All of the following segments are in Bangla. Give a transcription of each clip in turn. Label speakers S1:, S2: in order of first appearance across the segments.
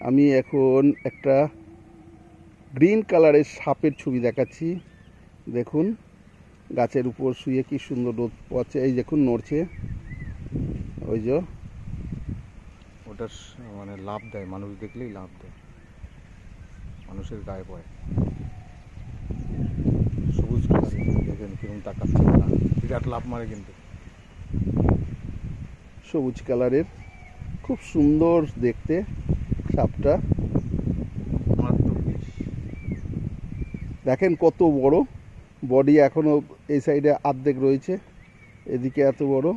S1: আমি এখন একটা গ্রিন কালারের সাপের ছবি দেখাচ্ছি। দেখুন গাছের উপর শুয়ে কি সুন্দর রোদ পড়ছে। এই দেখুন নড়ছে। ওই যে।
S2: ওটা মানে লাভ দেয় মানুষ দেখলেই লাভ দেয়। মানুষের গায়ে পড়ে। সবুজ কালার দেখেন কীরকম তাকাচ্ছে। বিরাট লাভ মারে কিন্তু।
S1: সবুজ কালারের খুব সুন্দর দেখতে। সাপটা। দেখেন কত বড়। বডি এখনও এই সাইডে আর্ধেক রয়েছে। এদিকে এত বড়।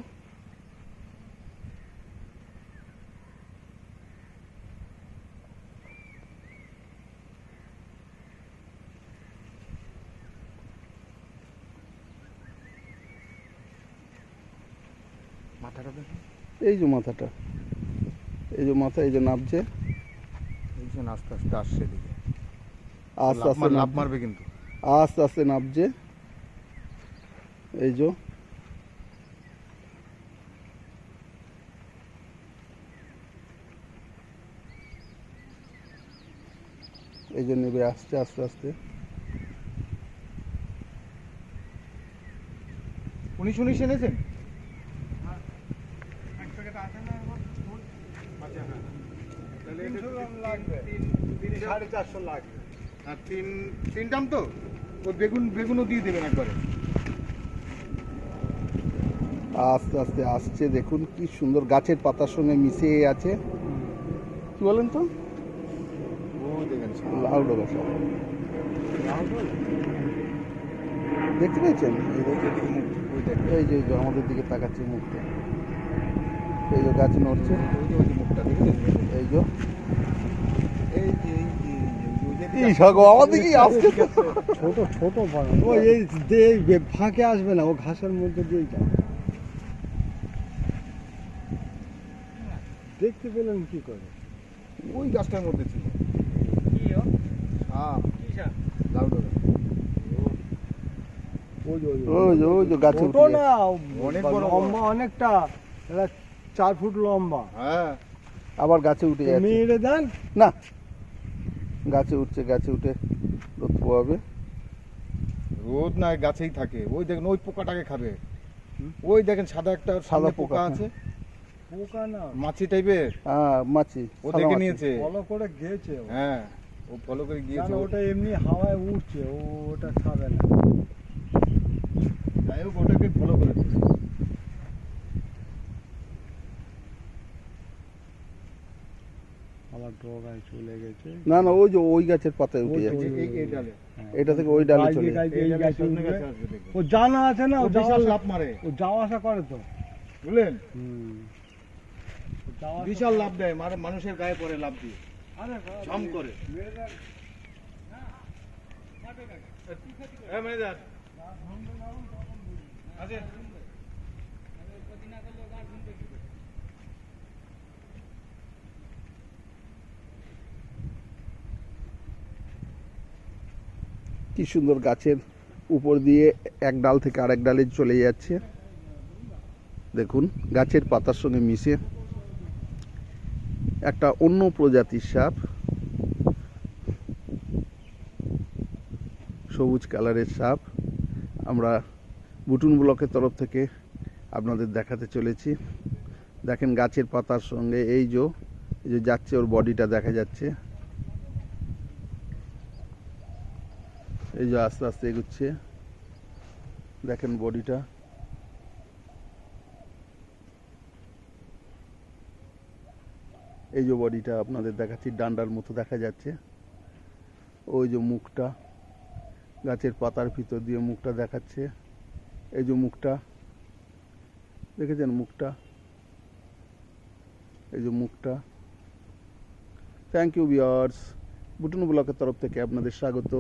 S1: এই যে মাথাটা। এই যে মাথা এই যে নামছে
S2: যে আস্তে আস্তে আসছে এদিকে।
S1: আস্তে আস্তে
S2: লাভ মারবে কিন্তু।
S1: আস্তে আস্তে নামছে। এই যে। এই যে নেবে আসছে আস্তে আস্তে।
S2: উনিশ উনিশ এনেছেন
S3: সাড়ে চারশো লাগবে।
S2: আর তিন তো? ওই বেগুন বেগুনও দিয়ে দেবেন একবারে।
S1: আস্তে আস্তে আসছে দেখুন কি সুন্দর গাছের পাতার সঙ্গে মিশে আছে। কি বলেন তো?
S2: ও দেখেন
S1: লাউ ডগা সব। দেখতে পেয়েছেন? এই যে আমাদের দিকে তাকাচ্ছে মুখটা। এই যে গাছ নড়ছে। এই যে। সাগো
S3: ছোট ছোট বড়। ও এই যে ফাঁকে আসবে না ও ঘাসের মধ্যে দিয়েই যাবে। দেখতে পেলেন কি করে?
S2: ওই গাছটার মধ্যে ছিল।
S3: অনেকটা চার ফুট লম্বা।
S2: হ্যাঁ।
S1: আবার গাছে উঠে
S3: মেরে দেন।
S1: না। গাছে উঠছে গাছে উঠে রোদ পোয়াবে
S2: রোদ না গাছেই থাকে। ওই দেখেন ওই পোকাটাকে খাবে। ওই দেখেন সাদা একটা সাদা
S1: পোকা,
S2: পোকা আছে।
S3: পোকা না।
S2: মাছি টাইপের?
S1: হ্যাঁ মাছি
S2: ও দেখে নিয়েছে।
S3: ফলো করে গিয়েছে
S2: হ্যাঁ ও ফলো করে গিয়েছে
S3: ওটা এমনি হাওয়ায় উঠছে ও ওটা খাবে না
S2: যাই হোক ওটাকে ফলো করে
S3: আমার ডগায় চলে গেছে।
S1: না না ওই যে ওই গাছের পাতায় উঠে
S3: ওই যে,
S1: যাচ্ছে। এটা থেকে ওই ডালে চলে
S3: ও জানা আছে না
S2: ও বিশাল লাভ মারে।
S3: ও যাওয়া আসা করে তো।
S2: বুঝলেন? বিশাল লাভ দেয় মানে মানুষের গায়ে পড়ে লাভ দিয়ে। ঝম করে। আছে
S1: কি সুন্দর গাছের উপর দিয়ে এক ডাল থেকে আরেক ডালে চলে যাচ্ছে। দেখুন, গাছের পাতার সঙ্গে মিশে একটা অন্য প্রজাতির সাপ সবুজ কালারের সাপ। আমরা বুটুন ব্লকের তরফ থেকে আপনাদের দেখাতে চলেছি। দেখেন গাছের পাতার সঙ্গে এই যে যাচ্ছে ওর বডিটা দেখা যাচ্ছে। এই যে আস্তে আস্তে এগুচ্ছে। দেখেন বডিটা। এই যে বডিটা আপনাদের দেখাচ্ছি, ডান্ডার মতো দেখা যাচ্ছে। ওই যে মুখটা, গাছের পাতার ভিতর দিয়ে মুখটা দেখাচ্ছে। এই যে মুখটা, দেখেছেন মুখটা? এই যে মুখটা। থ্যাংক ইউ বিয়ার্স বুটুন ব্লকের তরফ থেকে আপনাদের স্বাগত।